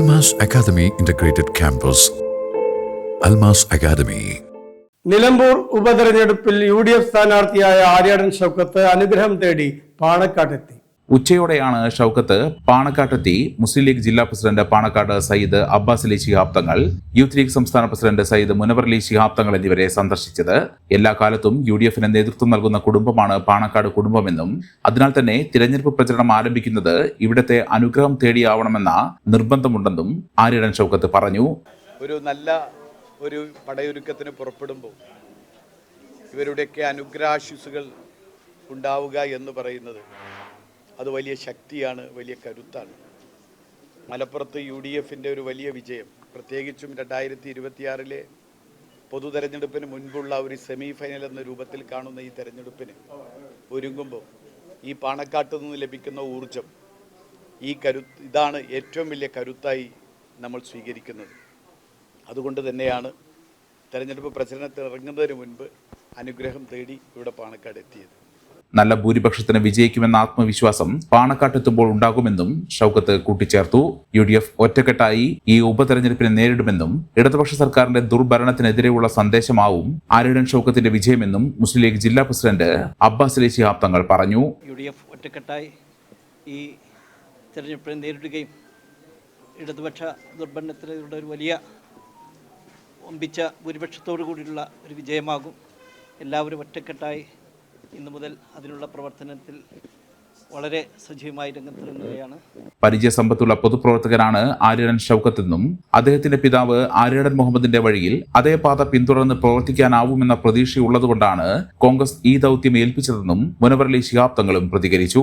Almas academy integrated campus Almas academy Nilambur ഉപതെരഞ്ഞെടുപ്പിൽ U D F സ്ഥാനാർത്ഥിയായ ആര്യാടൻ ഷൗക്കത്ത് അനുഗ്രഹം തേടി പാണക്കാട്ടെത്തി. ഉച്ചയോടെയാണ് ഷൗക്കത്ത് പാണക്കാട്ടെത്തി മുസ്ലിം ലീഗ് ജില്ലാ president Panakkad Sayyid Abbas Ali Shihab Thangal youth League സംസ്ഥാന പ്രസിഡന്റ് സയ്യിദ് മുനവർ അലി ശിഹാബ് തങ്ങൾ എന്നിവരെ സന്ദർശിച്ചത്. എല്ലാ കാലത്തും യു ഡി എഫിന് നേതൃത്വം നൽകുന്ന കുടുംബമാണ് പാണക്കാട് കുടുംബമെന്നും അതിനാൽ തന്നെ തിരഞ്ഞെടുപ്പ് പ്രചരണം ആരംഭിക്കുന്നത് ഇവിടത്തെ അനുഗ്രഹം തേടിയാവണമെന്ന നിർബന്ധമുണ്ടെന്നും ആര്യടൻ ഷൗക്കത്ത് പറഞ്ഞു. ഒരു നല്ല ഒരു പടയൊരുക്കത്തിന് പുറപ്പെടുമ്പോൾ ഇവരുടെയൊക്കെ അനുഗ്രാശിസുകൾ ഉണ്ടാവുക എന്ന് പറയുന്നത് അത് വലിയ ശക്തിയാണ് വലിയ കരുത്താണ്. മലപ്പുറത്ത് യു ഡി എഫിന്റെ ഒരു വലിയ വിജയം. പ്രത്യേകിച്ചും രണ്ടായിരത്തി ഇരുപത്തിയാറിലെ പൊതു തെരഞ്ഞെടുപ്പിന് മുൻപുള്ള ഒരു സെമി ഫൈനൽ എന്ന രൂപത്തിൽ കാണുന്ന ഈ തെരഞ്ഞെടുപ്പിന് ഒരുങ്ങുമ്പോൾ ഈ പാണക്കാട്ട് നിന്ന് ലഭിക്കുന്ന ഊർജം ഈ കരു ഇതാണ് ഏറ്റവും വലിയ കരുത്തായി നമ്മൾ സ്വീകരിക്കുന്നത്. അതുകൊണ്ട് തന്നെയാണ് തെരഞ്ഞെടുപ്പ് പ്രചരണത്തിൽ ഇറങ്ങുന്നതിന് മുൻപ് അനുഗ്രഹം തേടി ഇവിടെ പാണക്കാട് എത്തിയത്. നല്ല ഭൂരിപക്ഷത്തിന് വിജയിക്കുമെന്ന ആത്മവിശ്വാസം പാണക്കാട്ടെത്തുമ്പോൾ ഉണ്ടാകുമെന്നും ഷൗക്കത്ത് കൂട്ടിച്ചേർത്തു. യു ഡി എഫ് ഒറ്റക്കെട്ടായി ഈ ഉപതെരഞ്ഞെടുപ്പിനെ നേരിടുമെന്നും ഇടതുപക്ഷ സർക്കാരിന്റെ ദുർഭരണത്തിനെതിരെയുള്ള സന്ദേശമാവും ആര്യടൻ ഷൗക്കത്തിന്റെ വിജയമെന്നും മുസ്ലിം ലീഗ് ജില്ലാ പ്രസിഡന്റ് അബ്ബാസ് അലി ശിഹാബ് തങ്ങൾ പറഞ്ഞു. യു ഡി എഫ് ഒറ്റക്കെട്ടായി ഈ തെരഞ്ഞെടുപ്പിനെ നേരിടുകയും ഇടതുപക്ഷ ദുർഭരണത്തിനുള്ള ഒരു വലിയ ഒമ്പിച്ച ഭൂരിപക്ഷത്തോടു കൂടിയുള്ള ഒരു വിജയമാകും. എല്ലാവരും ഒറ്റക്കെട്ടായി ഇന്നു മുതൽ അതിനുള്ള പ്രവർത്തനത്തിൽ വളരെ സജീവമായി രംഗത്തിറങ്ങുകയാണ്. പരിചയസമ്പത്തുള്ള പൊതുപ്രവർത്തകനാണ് ആര്യടൻ ഷൗക്കത്തെന്നും അദ്ദേഹത്തിന്റെ പിതാവ് ആര്യടൻ മുഹമ്മദിന്റെ വഴിയിൽ അതേ പാത പിന്തുടർന്ന് പ്രവർത്തിക്കാനാവുമെന്ന പ്രതീക്ഷയുള്ളതുകൊണ്ടാണ് കോൺഗ്രസ് ഈ ദൗത്യം ഏൽപ്പിച്ചതെന്നും മുനവറലി ശിഹാബ് തങ്ങളും പ്രതികരിച്ചു.